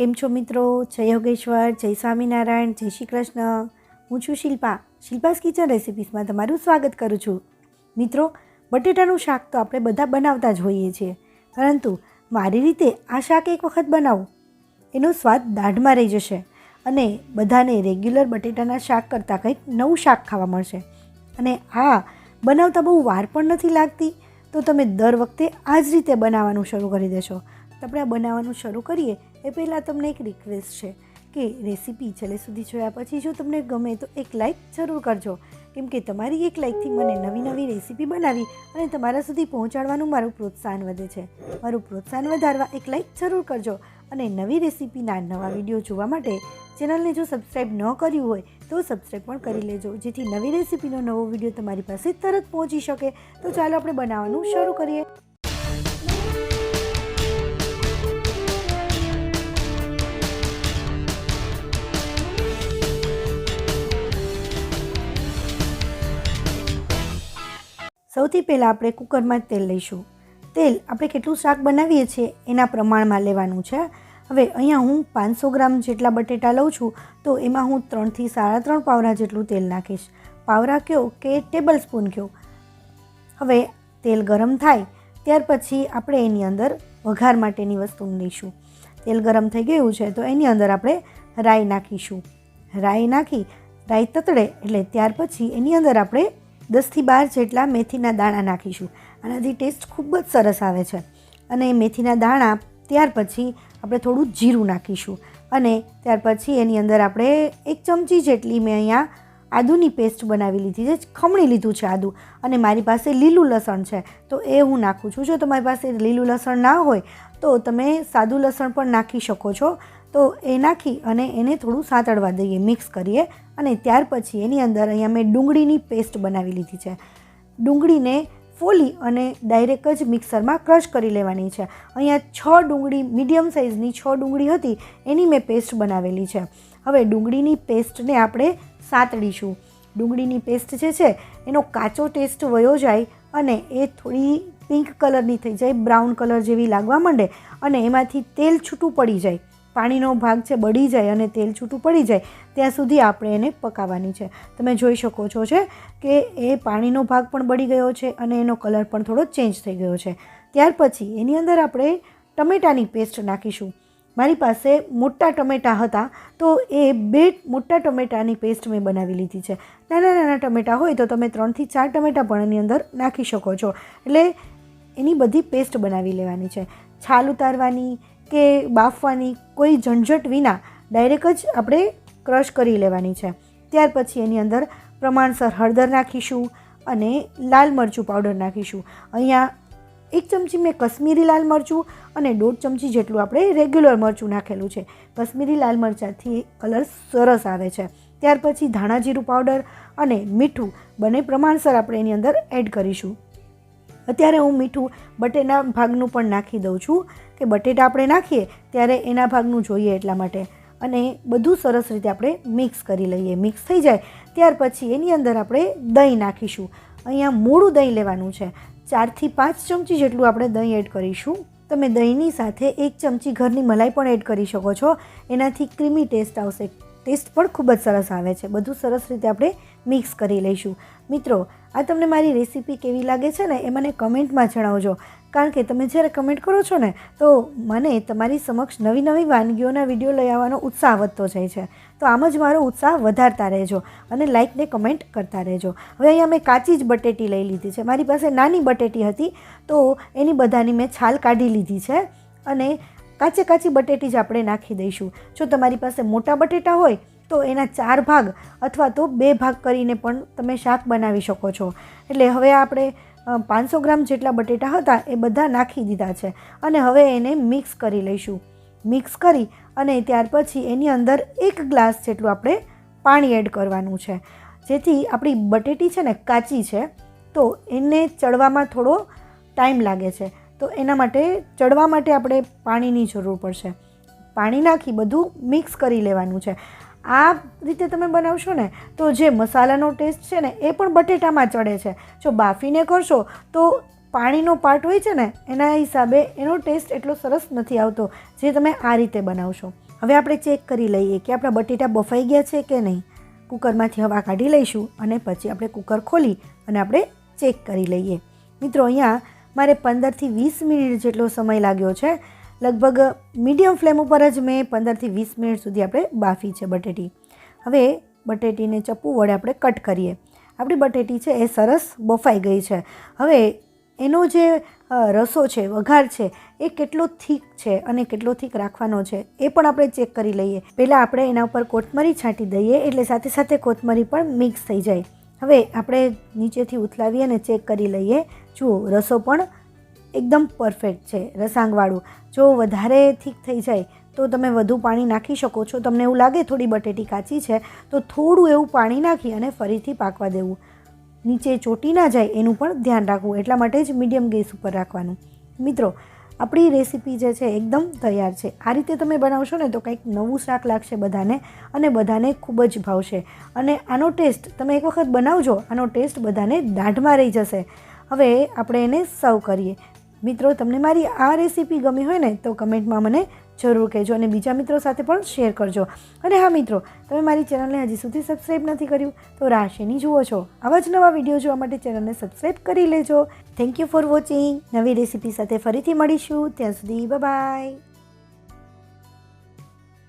કેમ છો મિત્રો? જય યોગેશ્વર, જય સ્વામિનારાયણ, જય શ્રી કૃષ્ણ. હું છું શિલ્પા. શિલ્પાસ કિચન રેસિપીસમાં તમારું સ્વાગત કરું છું. મિત્રો, બટેટાનું શાક તો આપણે બધા બનાવતા જ હોઈએ છીએ. પરંતુ મારી રીતે આ શાક એક વખત બનાવો. એનો સ્વાદ દાઢમાં રહી જશે અને બધાને રેગ્યુલર બટેટાના શાક કરતાં કંઈક નવું શાક ખાવા મળશે. અને આ બનાવતા બહુ વાર પણ નથી લાગતી, તો તમે દર વખતે આ જ રીતે બનાવવાનું શરૂ કરી દેશો. આપણે આ બનાવવાનું શરૂ કરીએ એ પહેલાં તમને એક રિક્વેસ્ટ છે કે રેસીપી છેલ્લે સુધી જોયા પછી જો તમને ગમે તો એક લાઇક જરૂર કરજો. કેમ કે તમારી એક લાઇકથી મને નવી નવી રેસીપી બનાવી અને તમારા સુધી પહોંચાડવાનું મારું પ્રોત્સાહન વધે છે. મારું પ્રોત્સાહન વધારવા એક લાઇક જરૂર કરજો અને નવી રેસીપીના નવા વીડિયો જોવા માટે ચેનલને જો સબસ્ક્રાઈબ ન કર્યું હોય તો સબસ્ક્રાઈબ પણ કરી લેજો. જેથી નવી રેસીપીનો નવો વીડિયો તમારી પાસે તરત પહોંચી શકે. તો ચાલો આપણે બનાવવાનું શરૂ કરીએ. સૌથી પહેલાં આપણે કુકરમાં તેલ લઈશું. તેલ આપણે કેટલું શાક બનાવીએ છીએ એના પ્રમાણમાં લેવાનું છે. હવે અહીંયા હું પાંચસો ગ્રામ જેટલા બટેટા લઉં છું, તો એમાં હું ત્રણથી સાડા ત્રણ પાવરા જેટલું તેલ નાખીશ. પાવરા કયો કે ટેબલ સ્પૂન કયો? હવે તેલ ગરમ થાય, ત્યાર પછી આપણે એની અંદર વઘાર માટેની વસ્તુ લઈશું. તેલ ગરમ થઈ ગયું છે, તો એની અંદર આપણે રાઈ નાખીશું. રાઈ નાખી, રાઈ તતડે, એટલે ત્યાર પછી એની અંદર આપણે દસથી બાર જેટલા મેથીના દાણા નાખીશું. આનાથી ટેસ્ટ ખૂબ જ સરસ આવે છે. અને મેથીના દાણા ત્યાર પછી આપણે થોડું જીરું નાખીશું. અને ત્યાર પછી એની અંદર આપણે એક ચમચી જેટલી મેં અહીંયા આદુની પેસ્ટ બનાવી લીધી છે. ખમણી લીધું છે આદુ. અને મારી પાસે લીલું લસણ છે. તો એ હું નાખું છું. જો તમારી પાસે લીલું લસણ ના હોય, તો તમે સાદું લસણ પણ નાખી શકો છો. તો એ નાખી અને એને થોડું સાંતળવા દઈએ, મિક્સ કરીએ અને ત્યાર પછી એની અંદર અહીંયા મેં ડુંગળીની પેસ્ટ બનાવી લીધી છે. ડુંગળીને ફોલી અને ડાયરેક્ટ જ મિક્સરમાં ક્રશ કરી લેવાની છે. અહીંયા છ ડુંગળી, મીડિયમ સાઇઝની છ ડુંગળી હતી, એની મેં પેસ્ટ બનાવેલી છે. હવે ડુંગળીની પેસ્ટને આપણે સાંતળીશું ડુંગળીની પેસ્ટ જે છે, એનો કાચો ટેસ્ટ વયો જાય અને એ થોડી પિંક કલરની થઈ જાય, બ્રાઉન કલર જેવી લાગવા માંડે અને એમાંથી તેલ છૂટું પડી જાય. પાણીનો ભાગ છે, બળી જાય અને તેલ છૂટું પડી જાય, ત્યાં સુધી આપણે એને પકાવવાની છે. તમે જોઈ શકો છો છે કે એ પાણીનો ભાગ પણ બળી ગયો છે અને એનો કલર પણ થોડો ચેન્જ થઈ ગયો છે. ત્યાર પછી એની અંદર આપણે ટમેટાની પેસ્ટ નાખીશું. મારી પાસે મોટા ટમેટાં હતા, તો એ બે મોટા ટમેટાની પેસ્ટ મેં બનાવી લીધી છે. નાના નાના ટમેટાં હોય તો તમે ત્રણથી ચાર ટમેટાં પણ એની અંદર નાખી શકો છો. એટલે એની બધી પેસ્ટ બનાવી લેવાની છે. છાલ ઉતારવાની કે બાફવાની કોઈ ઝંઝટ વિના ડાયરેક્ટ જ આપણે ક્રશ કરી લેવાની છે. ત્યાર પછી એની અંદર પ્રમાણસર હળદર નાખીશું અને લાલ મરચું પાવડર નાખીશું. અહીંયા એક ચમચી મેં કશ્મીરી લાલ મરચું અને દોઢ ચમચી જેટલું આપણે રેગ્યુલર મરચું નાખેલું છે. કશ્મીરી લાલ મરચાંથી કલર સરસ આવે છે. ત્યાર પછી ધાણા જીરું પાવડર અને મીઠું બંને પ્રમાણસર આપણે એની અંદર એડ કરીશું. અત્યારે હું મીઠું બટેના ભાગનું પણ નાખી દઉં છું કે બટેટા આપણે નાખીએ ત્યારે એના ભાગનું જોઈએ એટલા માટે. અને બધું સરસ રીતે આપણે મિક્સ કરી લઈએ. મિક્સ થઈ જાય ત્યાર પછી એની અંદર આપણે દહીં નાખીશું. અહીંયા મોડું દહીં લેવાનું છે. ચારથી પાંચ ચમચી જેટલું આપણે દહીં એડ કરીશું. તમે દહીંની સાથે એક ચમચી ઘરની મલાઈ પણ એડ કરી શકો છો. એનાથી ક્રીમી ટેસ્ટ આવશે. ટેસ્ટ પણ ખૂબ જ સરસ આવે છે. બધું સરસ રીતે આપણે મિક્સ કરી લઈશું. મિત્રો, આ તમને મારી રેસીપી કેવી લાગે છે ને એ મને કમેન્ટમાં જણાવજો. કારણ કે તમે જ્યારે કમેન્ટ કરો છો ને, તો મને તમારી સમક્ષ નવી નવી વાનગીઓના વીડિયો લઈ આવવાનો ઉત્સાહ વધતો જાય છે. તો આમ જ મારો ઉત્સાહ વધારતા રહેજો અને લાઇકને કમેન્ટ કરતા રહેજો. હવે અહીંયા મેં કાચી જ બટેટી લઈ લીધી છે. મારી પાસે નાની બટેટી હતી, તો એની બધાની મેં છાલ કાઢી લીધી છે અને કાચે કાચી બટેટી જ આપણે નાખી દઈશું. જો તમારી પાસે મોટા બટેટા હોય, તો એના ચાર ભાગ અથવા તો બે ભાગ કરીને પણ તમે શાક બનાવી શકો છો. એટલે હવે આપણે પાંચસો ગ્રામ જેટલા બટેટા હતા એ બધા નાખી દીધા છે અને હવે એને મિક્સ કરી લઈશું. મિક્સ કરી અને ત્યાર પછી એની અંદર એક ગ્લાસ જેટલું આપણે પાણી એડ કરવાનું છે. જેથી આપણી બટેટી છે ને કાચી છે, તો એને ચડવામાં થોડો ટાઈમ લાગે છે. તો એના માટે ચડવા માટે આપણે પાણીની જરૂર પડશે. પાણી નાખી બધું મિક્સ કરી લેવાનું છે. આ રીતે તમે બનાવશો ને, તો જે મસાલાનો ટેસ્ટ છે ને, એ પણ બટેટામાં ચડે છે. જો બાફીને કરશો, તો પાણીનો પાર્ટ હોય છે ને, એના હિસાબે એનો ટેસ્ટ એટલો સરસ નથી આવતો જે તમે આ રીતે બનાવશો. હવે આપણે ચેક કરી લઈએ કે આપણા બટેટા બફાઈ ગયા છે કે નહીં. કુકરમાંથી હવા કાઢી લઈશું અને પછી આપણે કુકર ખોલી અને આપણે ચેક કરી લઈએ. મિત્રો, અહીંયા મારે પંદરથી વીસ મિનિટ જેટલો સમય લાગ્યો છે. લગભગ મીડિયમ ફ્લેમ ઉપર જ મેં પંદરથી વીસ મિનિટ સુધી આપણે બાફી છે બટેટી. હવે બટેટીને ચપ્પુ વડે આપણે કટ કરીએ. આપણી બટેટી છે એ સરસ બફાઈ ગઈ છે. હવે એનો જે રસો છે, વઘાર છે, એ કેટલો થીક છે અને કેટલો થીક રાખવાનો છે એ પણ આપણે ચેક કરી લઈએ. પહેલાં આપણે એના ઉપર કોથમરી છાંટી દઈએ એટલે સાથે સાથે કોથમરી પણ મિક્સ થઈ જાય. હવે આપણે નીચેથી ઉથલાવી અને ચેક કરી લઈએ જુઓ રસો પણ એકદમ પરફેક્ટ છે, રસાંગવાળું. જો વધારે થીક થઈ જાય, તો તમે વધુ પાણી નાખી શકો છો. તમને એવું લાગે થોડી બટેટી કાચી છે, તો થોડું એવું પાણી નાખી અને ફરીથી પાકવા દેવું. નીચે ચોટી ના જાય, એનું પણ ધ્યાન રાખવું. એટલા માટે જ મીડિયમ ગેસ ઉપર રાખવાનું. મિત્રો, આપણી રેસીપી જે છે, એકદમ તૈયાર છે. આ રીતે તમે બનાવશો ને, તો કંઈક નવું શાક લાગશે બધાને અને બધાને ખૂબ જ ભાવશે. અને આનો ટેસ્ટ તમે એક વખત બનાવજો, આનો ટેસ્ટ બધાને દાઢમાં રહી જશે. હવે આપણે એને સર્વ કરીએ. મિત્રો, તમને મારી આ રેસીપી ગમી હોય ને, તો કમેન્ટમાં મને જરૂર કહેજો અને બીજા મિત્રો સાથે પણ શેર કરજો. અને હા, મિત્રો, તમે મારી ચેનલને હજી સુધી સબસ્ક્રાઈબ નથી કર્યું, તો રાશિની જુઓ છો. આવા જ નવા વીડિયો જોવા માટે ચેનલને સબસ્ક્રાઈબ કરી લેજો. થેન્ક યુ ફોર વોચિંગ નવી રેસીપી સાથે ફરીથી મળીશું. ત્યાં સુધી બાય